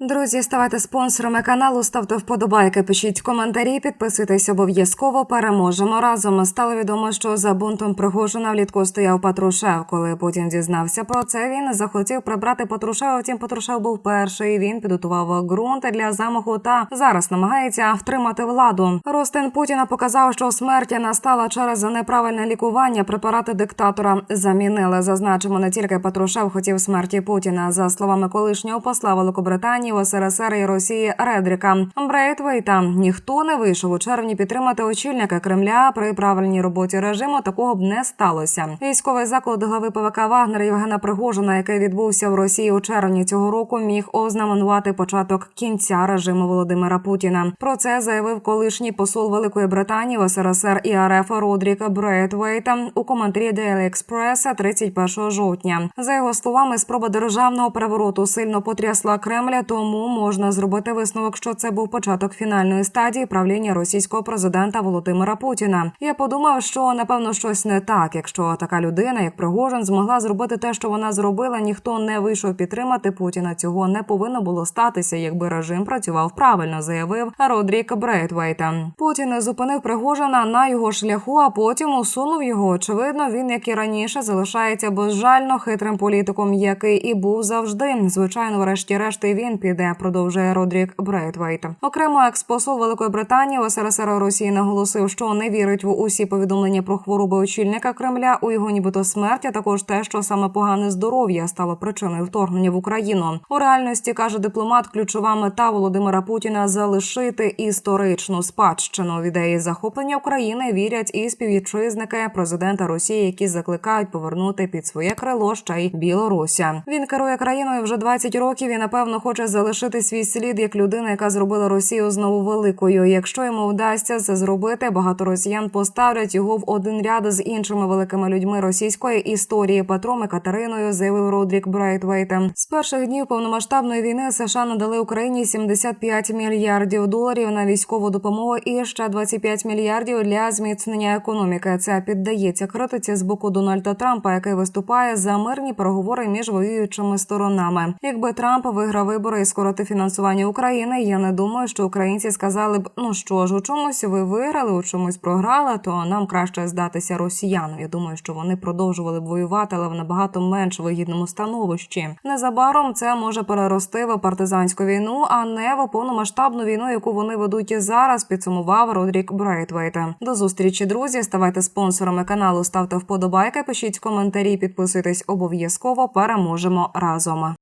Друзі, ставайте спонсорами каналу, ставте вподобайки, пишіть коментарі, підписуйтесь обов'язково. Переможемо разом. Стало відомо, що за бунтом Пригожина влітку стояв Патрушев. Коли Путін дізнався про це, він захотів прибрати Патрушева. Втім, Патрушев був перший. Він підготував ґрунт для замаху та зараз намагається втримати владу. Ростин Путіна показав, що смерть настала через неправильне лікування. Препарати диктатора замінили. Зазначимо, не тільки Патрушев хотів смерті Путіна. За словами колишнього посла Великобританії в СРСР і Росії Редріка Брейтвейта, ніхто не вийшов у червні підтримати очільника Кремля при правильній роботі режиму. Такого б не сталося. Військовий заклад глави ПВК Вагнера Євгена Пригожина, який відбувся в Росії у червні цього року, міг ознаменувати початок кінця режиму Володимира Путіна. Про це заявив колишній посол Великої Британії в СРСР і РФ Родрік Брейтвейта у коментарі Daily Express 31 жовтня. За його словами, спроба державного перевороту сильно потрясла Кремля, тому можна зробити висновок, що це був початок фінальної стадії правління російського президента Володимира Путіна. Я подумав, що напевно щось не так, якщо така людина, як Пригожин, змогла зробити те, що вона зробила. Ніхто не вийшов підтримати Путіна. Цього не повинно було статися, якби режим працював правильно, заявив Родрік Брейтвейта. Путін зупинив Пригожина на його шляху, а потім усунув його. Очевидно, він, як і раніше, залишається безжально хитрим політиком, який і був завжди. Звичайно, врешті-решт і він піде. Продовжує Родрік Брейтвейт. Окремо експосол Великої Британії в СРСР Росії наголосив, що не вірить в усі повідомлення про хвороби очільника Кремля у його нібито смерть, а також те, що саме погане здоров'я стало причиною вторгнення в Україну. У реальності каже дипломат, ключова мета Володимира Путіна залишити історичну спадщину. В ідеї захоплення України вірять і співвітчизники президента Росії, які закликають повернути під своє крило ще й Білоруся. Він керує країною вже 20 років і напевно хоче залишити свій слід як людина, яка зробила Росію знову великою. Якщо йому вдасться це зробити, багато росіян поставлять його в один ряд з іншими великими людьми російської історії Петром і Катериною, заявив Родрік Брайтвейта. З перших днів повномасштабної війни США надали Україні 75 мільярдів доларів на військову допомогу і ще 25 мільярдів для зміцнення економіки. Це піддається критиці з боку Дональда Трампа, який виступає за мирні переговори між воюючими сторонами. Якби Трамп виграв вибори і скоротив фінансування України, я не думаю, що українці сказали б: ну що ж, у чомусь ви виграли, у чомусь програли, то нам краще здатися росіянам. Я думаю, що вони продовжували б воювати, але в набагато менш вигідному становищі. Незабаром це може перерости в партизанську війну, а не в повномасштабну війну, яку вони ведуть і зараз. Підсумував Родрік Брейтвейт. До зустрічі, друзі. Ставайте спонсорами каналу, ставте вподобайки, пишіть коментарі, підписуйтесь обов'язково. Переможемо разом.